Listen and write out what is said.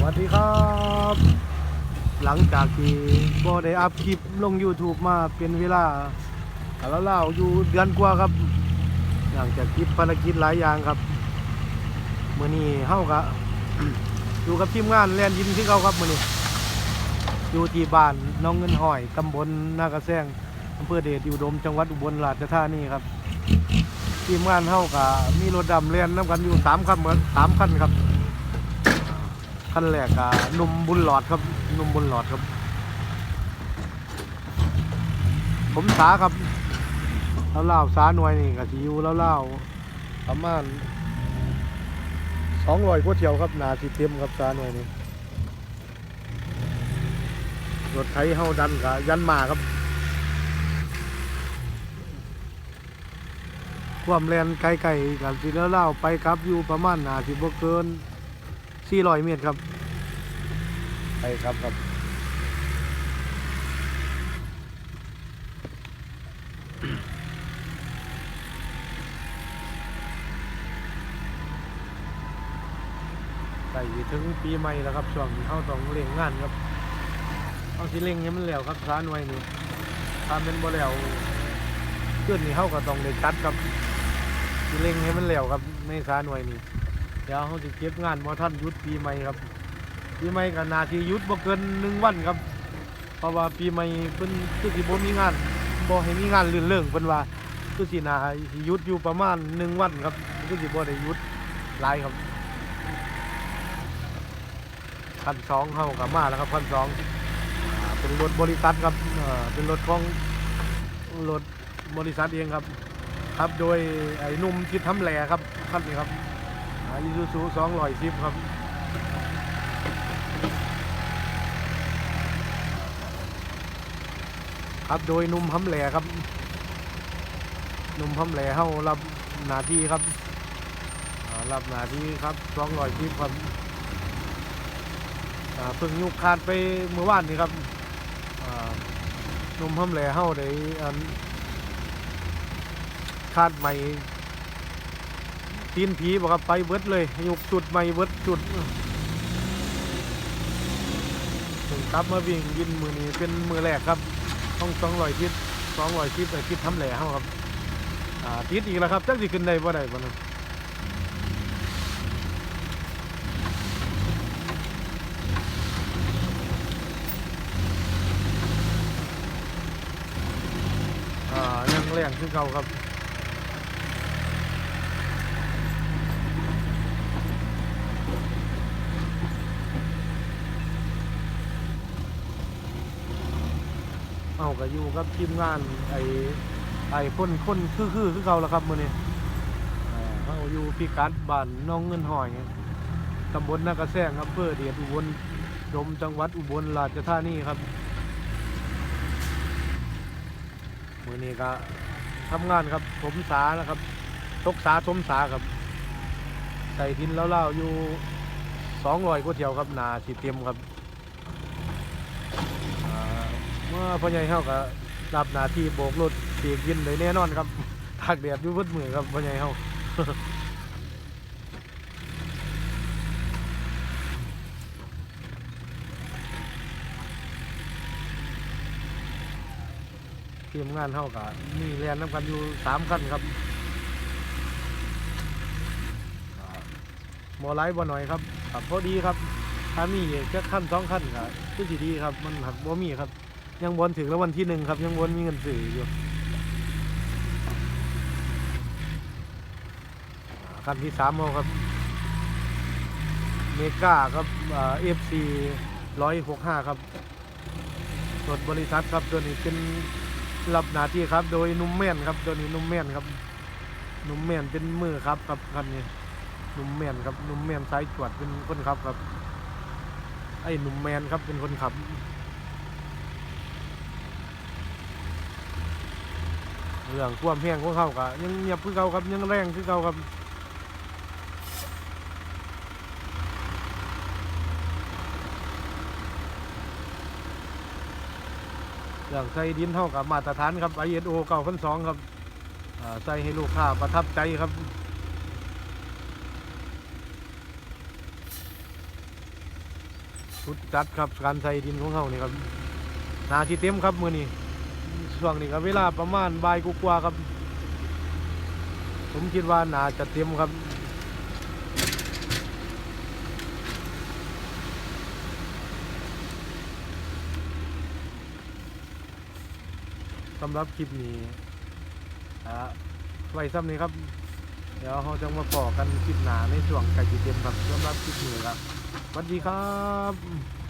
วัสดีครับ หลังจากที่บ่ได้อัพคลิปลง YouTube มาเป็นเวลาแล้วเล่าๆอยู่เดือนกว่าครับ หลังจากคิดภารกิจหลายอย่างครับเมื้อนี้เฮาก็อยู่กับทีมงานแลนยินที่เขาครับเมื้อนี้อยู่ที่บ้านน้องเงินหอยตำบลนากระแซงอำเภอเดชอุดมจังหวัดอุบลราชธานีครับ ทีมงานเฮาก็มีรถดำเล่นนํกันอยู่สามคันเหมือนสามคันครับ ขันแรกอะนุ่มบุญหลอดครับนุ่มบุญหลอดครับ ผมสาครับแล้วเล่าๆสาหน่วยนี่กับสิอยูแล้วเล่าๆประมาณสองร้อยกว่าเที่ยวครับหนาสิเต็มครับสาหน่วยนี่รถไถเฮาดันกับยันมาครับ ความแรงไกลๆกับสิแล้วเล่าๆไปครับอยู่ประมาณหนาสิบ่เกิน 400 เมตรครับ ไปครับครับใส่ถึงปีใหม่แล้วครับช่วงนี้เขาต้องเร่งงานครับเอาสิเร่งให้มันแล้วครับสาหน่วยนี่ทำเป็นบ่แล้วเพื่อนนี่เขาก็ต้องได้จัดครับสิเร่งให้มันแล้วครับในสาหน่วยนี่ ดี๋ยวเขาจะเก็บงานมาท่านยุดปีใหม่ครับ ปีใหม่กับนาทียุดบ่เกินหนึ่งวันครับ เพราะว่าปีใหม่เพิ่นคือสิบ่มีงานบ่ให้มีงานลื่นเริงเพิ่นว่าคือสินาสิหยุดอยู่ประมาณหนึ่งวันครับคือสิบ่ได้หยุดหลายครับขันสองเฮากับมาแล้วครับขันสองเป็นรถบริษัทครับเป็นรถของรถบริษัทเองครับ ครับโดยไอ้นุ่มที่ทำแหล่ครับคันนี้ครับ อีซูซูสองร้อยสิบครับครับโดยนุ่มหำแหล่ครับนุ่มหำแหล่เฮารับหน้าที่ครับรับหน้าที่ครับสองร้อยสิบครับเพิ่งยุกขาดไปเมื่อวานนี้ครับนุ่มหำแหล่เฮาได้คาดใหม่ ตีนผีบอกครับไปเบิดเลยยกจุดใหม่เบิดจุดถึงกลับมาวิ่งยินมือนี้เป็นมือแรกครับ ต้องสองร้อยทิศสองร้อยทิศไอ้ทิศทำแหล่เฮาครับอ่าติดอีกแล้วครับจักสิขึ้นได้บ่ได้บ่นะอ่ายังแรงคือเก่าครับ ก็อยู่กับทีมงานไอ้ไอ้คนคนคือคือคือเขาละครับมื้อนี้เขาอยู่พิกัดบ้านน้องเงินหอยตำบลนากระแซงอำเภอเดชอุบลดมจังหวัดอุบลราชธานีครับมื้อนี้ก็ทำงานครับถมสานะครับตกสาถมสาครับใส่ทินแล้วเล่าอยู่200กว่าเที่ยวครับนาสิเต็มครับ อ่า เมื่อพ่อใหญ่เฮาก็รับหน้าที่โบกรถเปียกยินเลยแน่นอนครับตากแดดอยู่เบดมือครับพ่อใหญ่เฮาทีมงานเฮาก็มีแลนน้ำกันอยู่สามคันครับอ่าบ่หลายบ่หน่อยครับครับพอดีครับถ้ามีแค่ขั้นสองขั้นก็คือสิดีครับ มันหักบ่มีครับ ยังบนถึงแล้ววันที่หนึ่งครับ ยังบนมีเงินสื่ออยู่อ่าขั้นที่สามเอาครับ เมกาครับเอฟซีร้อยหกห้าครับรถบริษัทครับตัวนี้เป็นรับหน้าที่ครับ โดยนุ่มแม่นครับตัวนี้นุ่มแม่นครับนุ่มแม่นเป็นมือครับครับคันนี้นุ่มแม่นครับนุ่มแม่นสายจวดเป็นคนขับครับ ไอ้นุ่มแมนครับเป็นคนขับ เรื่องความเพียงของเขาก็ยังเงียบคือเขาครับยังแรงคือเขาครับเรื่องใส่ดินเท่ากับมาตรฐานครับ ISO เก้าพันสองครับใส่ให้ลูกค้าประทับใจครับสุดจัดครับการใส่ดินของเขานี่ครับนาทีเต็มครับมือนี้ ช่วงนี้ก็เวลาประมาณบ่ายกว่าครับ ผมคิดว่านาจะเต็มครับสำหรับคลิปนี้อ่าไว้ซ้ำนี้ครับ เดี๋ยวเราจะมาพอกันคลิปหนาในช่วงไก่จีเต็มครับสำหรับคลิปนี้ครับสวัสดีครับ